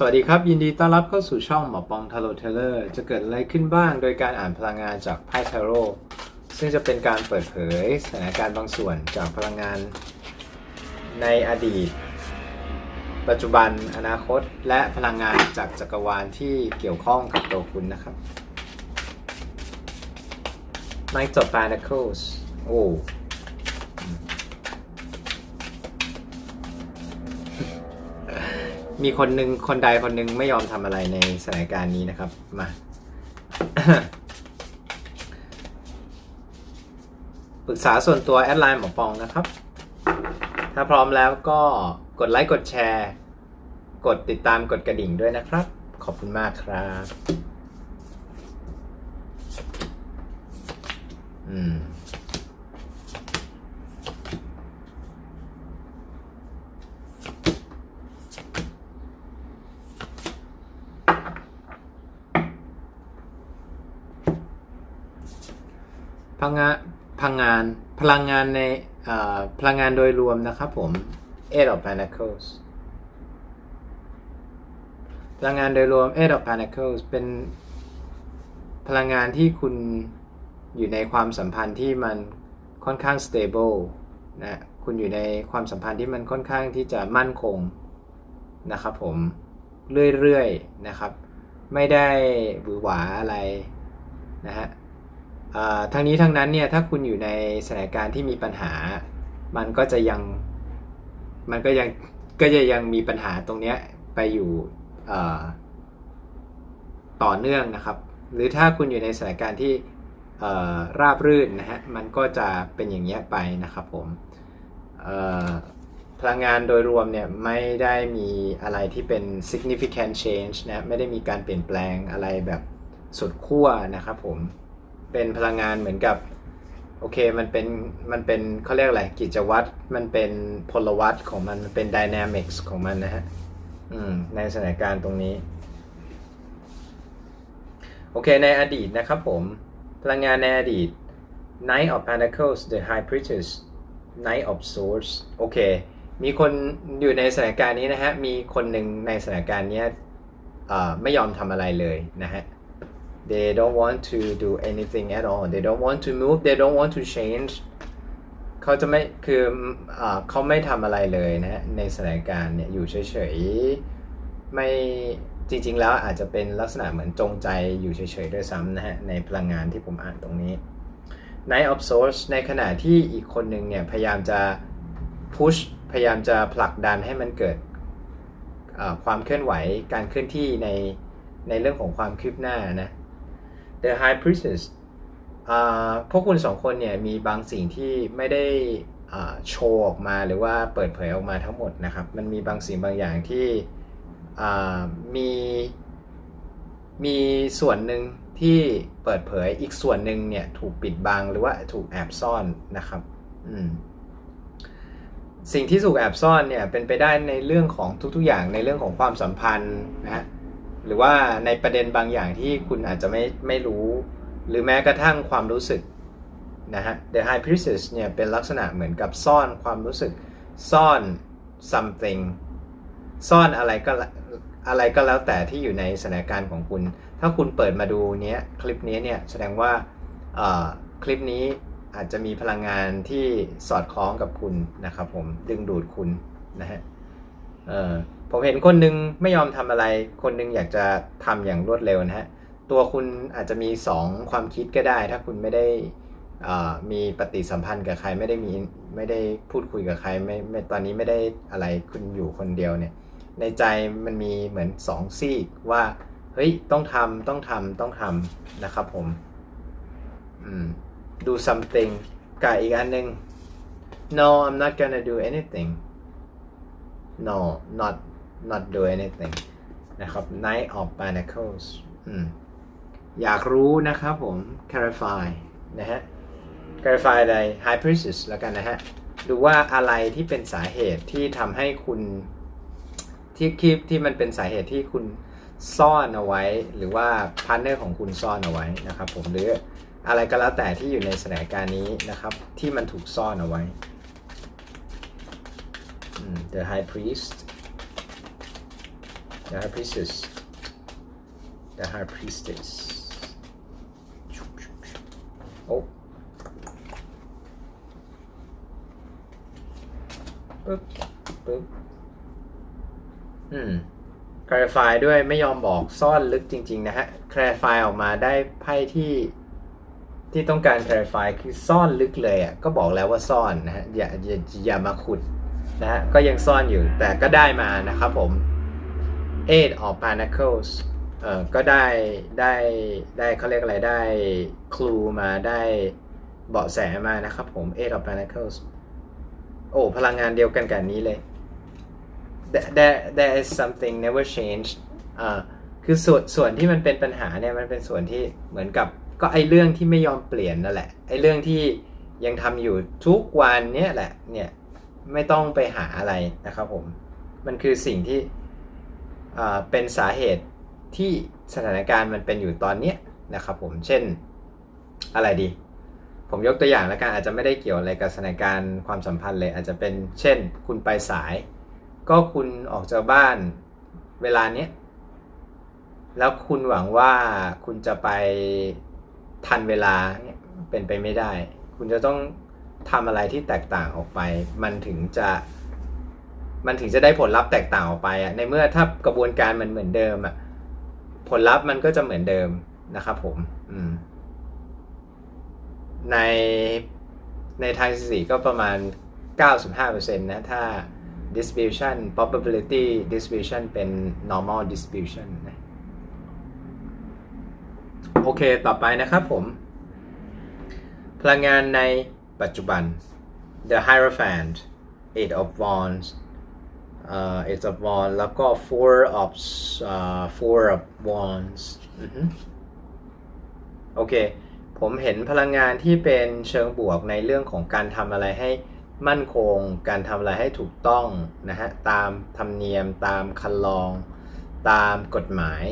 สวัสดีครับ ยินดีต้อนรับเข้าสู่ช่องหมอปองทาโร่เทเลอร์จะเกิดอะไรขึ้นบ้างโดยการอ่านพลังงานจากไพ่ทาโร่ซึ่งจะเป็นการเปิดเผยสถานการณ์บางส่วนจากพลังงานในอดีต ปัจจุบันอนาคต และพลังงานจากจักรวาลที่เกี่ยวข้องกับตัวคุณนะครับ Knight of Pentacles โอ้ มีคนหนึ่งคนใดคนหนึ่งไม่ยอมทำอะไรในสถานการณ์นี้นะครับมาปรึกษาส่วนตัวแอดไลน์หมอปองนะครับ ถ้าพร้อมแล้วก็กดไลค์กดแชร์ กดติดตามกดกระดิ่งด้วยนะครับ ขอบคุณมากครับอืม พลังงานพลังงานพลังงานในพลังงานโดยรวมนะครับผม Eight of Pentacles พลังงานโดยรวม Eight of Pentacles เป็นพลังงานที่คุณอยู่ในความสัมพันธ์ที่มันค่อนข้าง stable นะคุณอยู่ในความสัมพันธ์ที่มันค่อนข้างที่จะมั่นคงนะครับผมเรื่อยๆนะครับ ไม่ได้หวือหวาอะไรนะฮะ ทั้งนี้ทั้งนั้นเนี่ยถ้าคุณอยู่ในสถานการณ์ที่มีปัญหา มันก็จะยังมันก็ยังก็จะยังมีปัญหาตรงเนี้ยไปอยู่ต่อเนื่องนะครับ หรือถ้าคุณอยู่ในสถานการณ์ที่ราบรื่นนะฮะมันก็จะเป็นอย่างเงี้ยไปนะครับผมพลังงานโดยรวมเนี่ยไม่ได้มีอะไรที่เป็น significant change นะไม่ได้มีการเปลี่ยนแปลงอะไรแบบสุดขั้วนะครับผม เป็นพลังงานเหมือนกับโอเคมันเป็นมันเป็นเขาเรียกอะไรกิจวัตรมันเป็นพลวัตของมันมันเป็นดินามิกส์ของมันนะฮะอืมในสถานการณ์ตรงนี้ โอเคในอดีตนะครับผม พลังงานในอดีต Knight of Pentacles the High Priestess Knight of Swords โอเค มีคนอยู่ในสถานการณ์นี้นะฮะ มีคนหนึ่งในสถานการณ์นี้ไม่ยอมทำอะไรเลยนะฮะ they don't want to do anything at all they don't want to move they don't want to change เขาจะไม่คืออ่าเขาไม่ทำอะไรเลยนะฮะในสถานการณ์เนี่ยอยู่เฉยๆไม่จริงๆแล้วอาจจะเป็นลักษณะเหมือนจงใจอยู่เฉยๆด้วยซ้ำนะฮะในพลังงานที่ผมอ่านตรงนี้ Night of Swords ในขณะที่อีกคนหนึ่งเนี่ยพยายามจะ push พยายามจะผลักดันให้มันเกิดความเคลื่อนไหวการเคลื่อนที่ในในเรื่องของความคืบหน้านะ The High Priestess อ่าพวกคุณสองคนเนี่ยมีบางสิ่งที่ไม่ได้อ่าโชว์ออกมาหรือว่าเปิดเผยออกมาทั้งหมดนะครับ มันมีบางสิ่งบางอย่างที่อ่ามีมีส่วนหนึ่งที่เปิดเผยอีกส่วนหนึ่งเนี่ยถูกปิดบังหรือว่าถูกแอบซ่อนนะครับอืมสิ่งที่ถูกแอบซ่อนเนี่ยเป็นไปได้ในเรื่องของทุกๆอย่างในเรื่องของความสัมพันธ์นะฮะ หรือว่าในประเด็นบางอย่างที่คุณอาจจะไม่ไม่รู้ หรือแม้กระทั่งความรู้สึกนะฮะ The High Priestess เนี่ยเป็นลักษณะเหมือนกับซ่อนความรู้สึก ซ่อน something ซ่อนอะไรก็อะไรก็แล้วแต่ที่อยู่ในสถานการณ์ของคุณ ถ้าคุณเปิดมาดูเนี้ยคลิปนี้เนี่ยแสดงว่าเอ่อคลิปนี้อาจจะมีพลังงานที่สอดคล้องกับคุณนะครับผมดึงดูดคุณนะฮะ ผมเห็นคนหนึงไม่ยอมทำอะไร คนหนึงอยากจะทำอย่างรวดเร็วนะฮะ ตัวคุณอาจจะมี 2 ความคิดก็ได้ ถ้าคุณไม่ได้อ่ามีปฏิสัมพันธ์กับใครไม่ได้มีไม่ได้พูดคุยกับใครไม่ไม่ตอนนี้ไม่ได้อะไรคุณอยู่คนเดียวเนี่ย ในใจมันมีเหมือนสองซีกว่าเฮ้ยต้องทำต้องทำต้องทำนะครับผมอืม do something กับอีกอันหนึ่ง no I'm not gonna do anything no not not do anything นะครับ Knight of Pentacles อยากรู้นะครับผม clarify นะฮะ clarify อะไร High Priestess แล้วกันนะฮะ ดูว่าอะไรที่เป็นสาเหตุที่ทำให้คุณที่คลิปที่มันเป็นสาเหตุที่คุณซ่อนเอาไว้ หรือว่าพาร์ทเนอร์ของคุณซ่อนเอาไว้นะครับผมหรืออะไรก็แล้วแต่ที่อยู่ในสถานการณ์นี้นะครับ ที่มันถูกซ่อนเอาไว้ The High Priest the high priestess the high priestess โอ้ปึ๊บปึ๊บอืม clarify ด้วยไม่ยอมบอกซ่อนลึกจริง ๆ นะฮะ clarify ออกมาได้ไพ่ที่ที่ต้องการ clarify คือซ่อนลึกเลยอะ ก็บอกแล้วว่าซ่อนนะฮะ อย่าอย่าอย่ามาขุด นะฮะก็ยังซ่อนอยู่แต่ก็ได้มานะครับผม eight of pentacles เอ่อก็ได้ได้ได้เขาเรียกอะไรได้คลูมาได้เบาะแสมานะครับผม eight of pentacles โอ้พลังงานเดียวกันกับนี้เลย there there is something never change อ่าคือส่วนส่วนที่มันเป็นปัญหาเนี่ยมันเป็นส่วนที่เหมือนกับก็ไอเรื่องที่ไม่ยอมเปลี่ยนนั่นแหละไอเรื่องที่ยังทำอยู่ทุกวันเนี่ยแหละเนี่ย ไม่ต้องไปหาอะไรนะครับผม มันคือสิ่งที่เป็นสาเหตุที่สถานการณ์มันเป็นอยู่ตอนเนี้ยนะครับผม เช่นอะไรดี ผมยกตัวอย่างแล้วกันอาจจะไม่ได้เกี่ยวอะไรกับสถานการณ์ความสัมพันธ์เลย อาจจะเป็นเช่น คุณไปสาย ก็คุณออกจากบ้านเวลาเนี้ยแล้วคุณหวังว่าคุณจะไปทันเวลาเนี่ยเป็นไปไม่ได้ คุณจะต้อง ทำอะไรที่แตกต่างออกไป มันถึงจะ มันถึงจะได้ผลลัพธ์แตกต่างออกไปอะในเมื่อถ้ากระบวนการมันเหมือนเดิมอะผลลัพธ์มันก็จะเหมือนเดิมนะครับผมอืมในในทางสถิติก็ประมาณ 95%นะ ถ้า distribution probability distribution เป็น normal distribution นะโอเค ต่อไปนะครับผม พลังงานใน ปัจจุบัน the hierophant eight of wands เอ่อ eight of wands แล้วก็ four of เอ่อ four of wands โอเค ผมเห็นพลังงานที่เป็นเชิงบวกในเรื่องของการทำอะไรให้มั่นคง การทำอะไรให้ถูกต้องนะฮะ ตามธรรมเนียม ตามคันลอง ตามกฎหมาย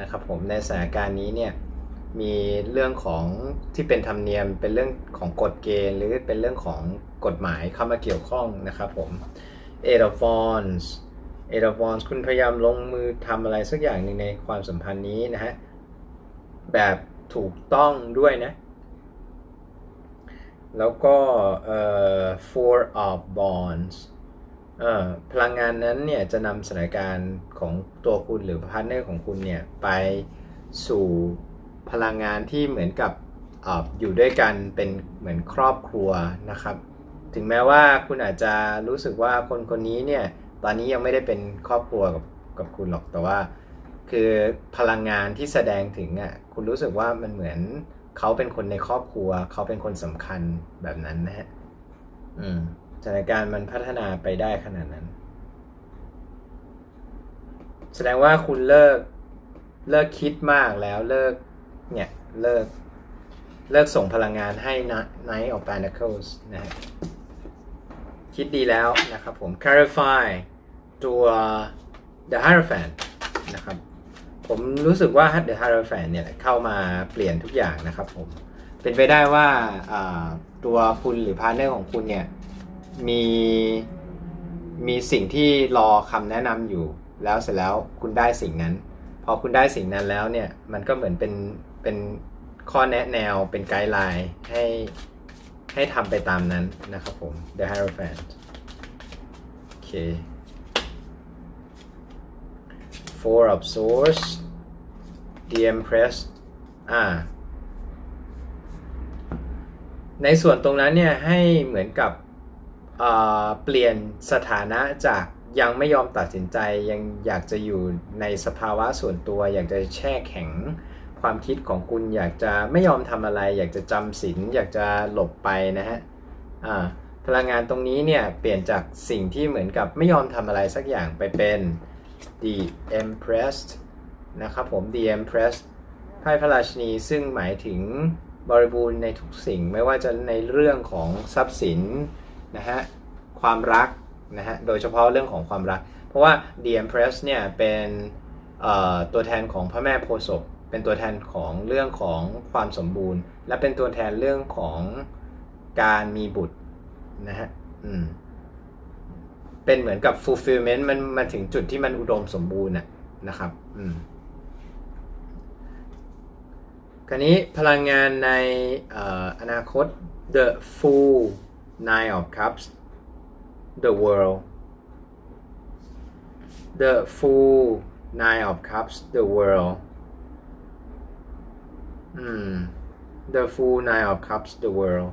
นะครับผม ในสถานการณ์นี้เนี่ย มีเรื่องของที่เป็นธรรมเนียม เป็นเรื่องของกฎเกณฑ์ หรือเป็นเรื่องของกฎหมายเข้ามาเกี่ยวข้องนะครับผม Eight of Wands Eight of Wands คุณพยายามลงมือทำอะไรสักอย่างหนึ่งในความสัมพันธ์นี้นะฮะ แบบถูกต้องด้วยนะ แล้วก็เอ่อ Four of Wands เอ่อพลังงานนั้นเนี่ยจะนำสถานการณ์ของตัวคุณหรือพาร์ทเนอร์ของคุณเนี่ย ไปสู่ พลังงานที่เหมือนกับออยู่ด้วยกันเป็นเหมือนครอบครัวนะครับ ถึงแม้ว่าคุณอาจจะรู้สึกว่าคนคนนี้เนี่ยตอนนี้ยังไม่ได้เป็นครอบครัวกับกับคุณหรอกแต่ว่า คือพลังงานที่แสดงถึงอะคุณรู้สึกว่ามันเหมือนเขาเป็นคนในครอบครัว เขาเป็นคนสำคัญแบบนั้นนะฮะอืมสถานการณ์มันพัฒนาไปได้ขนาดนั้น แสดงว่าคุณเลิกเลิกคิดมากแล้วเลิก เนี่ย เลิก เลิกส่งพลังงานให้นะ Knight of Pentacles นะฮะคิดดีแล้วนะครับผม clarify ตัว The Hierophant นะครับ ผมรู้สึกว่า The Hierophant เนี่ยเข้ามาเปลี่ยนทุกอย่างนะครับผม เป็นไปได้ว่าตัวคุณหรือพาร์เนอร์ของคุณเนี่ย มีมีสิ่งที่รอคำแนะนำอยู่แล้วเสร็จแล้วคุณได้สิ่งนั้น พอคุณได้สิ่งนั้นแล้วเนี่ย มันก็เหมือนเป็น เป็นข้อแนะแนวเป็นไกด์ไลน์ให้ให้ทำไปตามนั้นนะครับผม The Hierophant โอเค Four of Swords The Empress อ่า ในส่วนตรงนั้นเนี่ยให้เหมือนกับเอ่อเปลี่ยนสถานะจากยังไม่ยอมตัดสินใจยังอยากจะอยู่ในสภาวะส่วนตัว อยากจะแช่แข็ง ความคิดของคุณอยากจะไม่ยอมทำอะไร อยากจะจำศีลอยากจะหลบไปนะฮะอ่าพลังงานตรงนี้เนี่ยเปลี่ยนจากสิ่งที่เหมือนกับไม่ยอมทำอะไรสักอย่างไปเป็น the empress นะครับผม the empress ไพ่พระราชนีซึ่งหมายถึงบริบูรณ์ในทุกสิ่งไม่ว่าจะในเรื่องของทรัพย์สินนะฮะความรักนะฮะโดยเฉพาะเรื่องของความรัก เพราะว่า the empress เนี่ยเป็นตัวแทนของพระแม่โพธิ์ศพ เป็นตัวแทนของเรื่องของความสมบูรณ์ และเป็นตัวแทนเรื่องของการมีบุตรนะฮะอืมเป็นเหมือนกับ fulfillment มันมาถึงจุดที่มันอุดมสมบูรณ์อะนะครับอืมคราวนี้พลังงานในออนาคต the full nine of cups the world the full nine of cups the world อืม the full nine of cups the world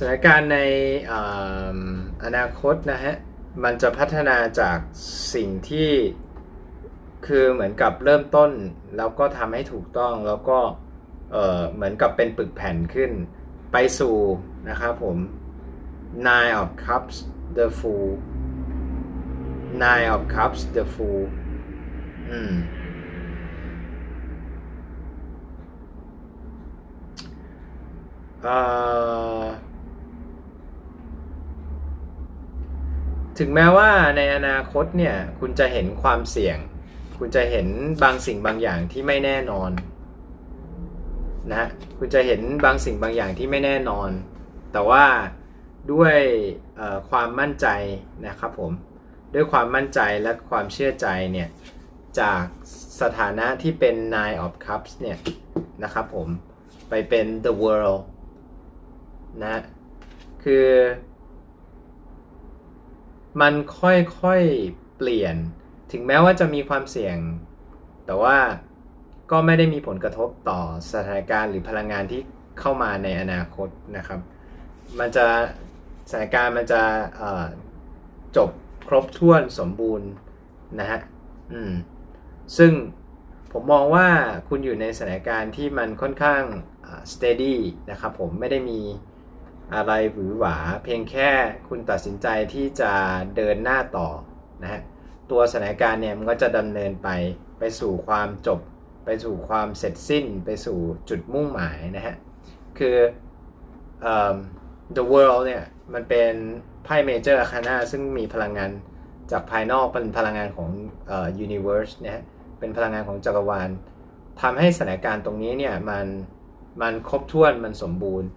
สถานการณ์ในออนาคตนะฮะ มันจะพัฒนาจากสิ่งที่ คือเหมือนกับเริ่มต้นแล้วก็ทำให้ถูกต้องแล้วก็เอ่อเหมือนกับเป็นปึกแผ่นขึ้น ไปสู่นะครับผม nine of cups the fool nine of cups the fool อืมถึงแม้ว่าในอนาคตเนี่ย คุณจะเห็นความเสี่ยง คุณจะเห็นบางสิ่งบางอย่างที่ไม่แน่นอนนะคุณจะเห็นบางสิ่งบางอย่างที่ไม่แน่นอน แต่ว่าด้วยความมั่นใจนะครับผมด้วยความมั่นใจและความเชื่อใจเนี่ยจากสถานะที่เป็น nine of cups เนี่ยนะครับผมไปเป็น the world นะคือ มันค่อยๆเปลี่ยน ถึงแม้ว่าจะมีความเสี่ยง แต่ว่าก็ไม่ได้มีผลกระทบต่อสถานการณ์หรือพลังงานที่เข้ามาในอนาคตนะครับ มันจะสถานการณ์มันจะจบครบถ้วนสมบูรณ์นะฮะ อืม ซึ่งผมมองว่าคุณอยู่ในสถานการณ์ที่มันค่อนข้าง steady นะครับผมไม่ได้มีอะไรหวือหวา เพียงแค่คุณตัดสินใจที่จะเดินหน้าต่อนะฮะ ตัวสถานการณ์เนี่ยมันก็จะดำเนินไปไปสู่ความจบ ไปสู่ความเสร็จสิ้น ไปสู่จุดมุ่งหมายนะฮะ คืออ the world เนี่ยมันเป็นไพ่เมเจอร์คานาซึ่งมีพลังงานจากภายนอกเป็นพลังงานของเอ่อ universe นะฮะเป็นพลังงานของจักรวาลทำให้สถานการณ์ตรงนี้เนี่ยมันมันครบถ้วนมันสมบูรณ์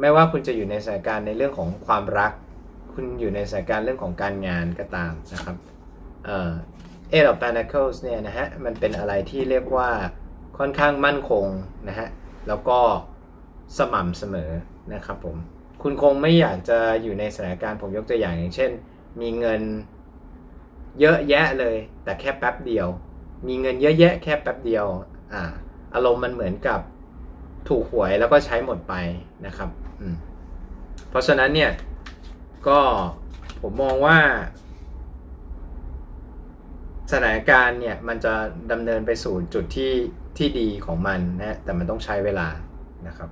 ไม่ว่าคุณจะอยู่ในสถานการณ์ในเรื่องของความรัก คุณอยู่ในสถานการณ์เรื่องของการงานก็ตามนะครับ เอ่อ Eight of Pentacles เนี่ยนะฮะมันเป็นอะไรที่เรียกว่าค่อนข้างมั่นคงนะฮะแล้วก็สม่ำเสมอนะครับผมคุณคงไม่อยากจะอยู่ในสถานการณ์ผมยกตัวอย่างอย่างเช่น มีเงินเยอะแยะเลย แต่แค่แป๊บเดียว มีเงินเยอะแยะแค่แป๊บเดียวอ่าอารมณ์มันเหมือนกับถูกหวยแล้วก็ใช้หมดไปนะครับอืมเพราะฉะนั้นเนี่ยก็ผมมองว่า สถานการณ์เนี่ยมันจะดำเนินไปสู่จุดที่ที่ดีของมันนะแต่มันต้องใช้เวลานะครับ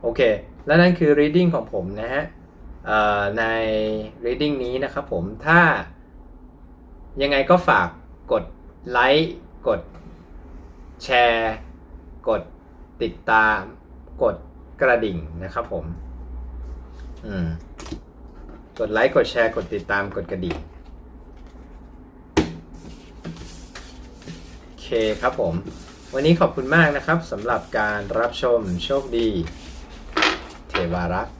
โอเค และนั่นคือ reading ของผมนะฮะใน reading นี้นะครับผมถ้ายังไงก็ฝากกดไลค์กดแชร์ กดติดตาม กดกระดิ่งนะครับผม อืม กดไลค์ กดแชร์ กดติดตาม กดกระดิ่ง โอ เคครับผม วันนี้ขอบคุณมากนะครับสำหรับการรับชมโชคดี เทวารักษ์